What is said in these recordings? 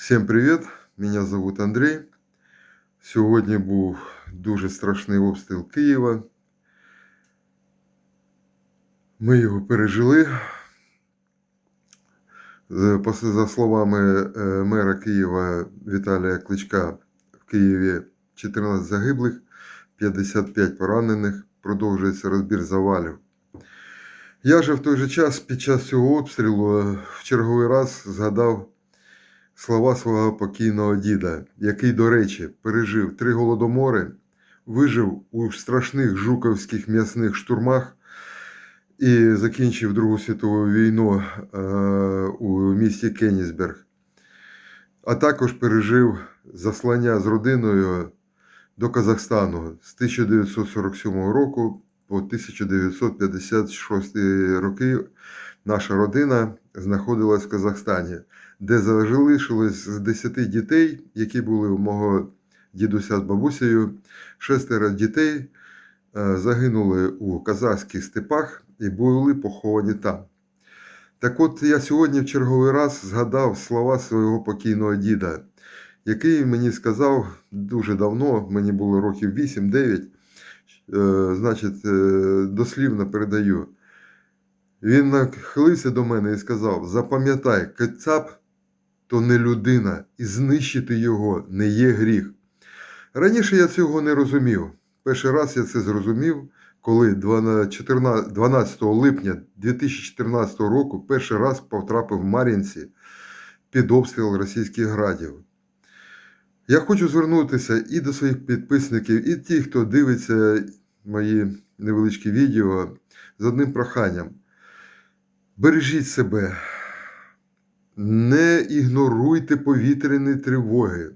Всім привіт! Мене зовут Андрій. Сьогодні був дуже страшний обстріл Києва. Ми його пережили. За словами е, мера Києва Віталія Кличка, в Києві 14 загиблих, 55 поранених. Продовжується розбір завалів. Я же в той же час під час цього обстрілу е, в черговий раз згадав слова свого покійного діда, який, до речі, пережив три голодомори, вижив у страшних жуковських м'ясних штурмах і закінчив Другу світову війну е, у місті Кеннісберг, а також пережив заслання з родиною до Казахстану з 1947 року по 1956 роки. Наша родина знаходилась в Казахстані де залишилось з 10 дітей, які були у мого дідуся з бабусею. Шестеро дітей е, загинули у казахських степах і були поховані там. Так от я сьогодні в черговий раз згадав слова свого покійного діда, який мені сказав дуже давно, мені було років 8-9, е, значить, е, дослівно передаю. Він нахилився до мене і сказав: Запам'ятай, кацап то не людина, і знищити його не є гріх. Раніше я цього не розумів. Перший раз я це зрозумів, коли 12 12 липня 2014 року перший раз потрапив в Мар'їнці під обстріл російських градів. Я хочу звернутися і до своїх підписників, і ті, хто дивиться мої невеличкі відео з одним проханням. Бережіть себе, не ігноруйте повітряні тривоги.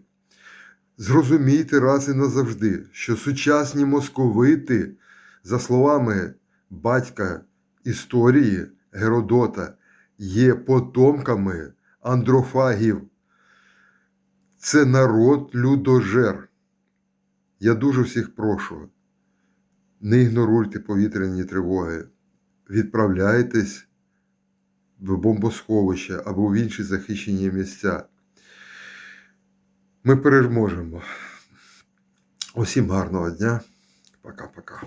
Зрозумійте раз і назавжди, що сучасні московити, за словами батька історії Геродота, є потомками андрофагів. Це народ людожер. Я дуже всіх прошу. Не ігноруйте повітряні тривоги. Відправляйтесь в бомбосховище або в інші захищені місця. Ми переможемо. Усім гарного дня. Пока-пока.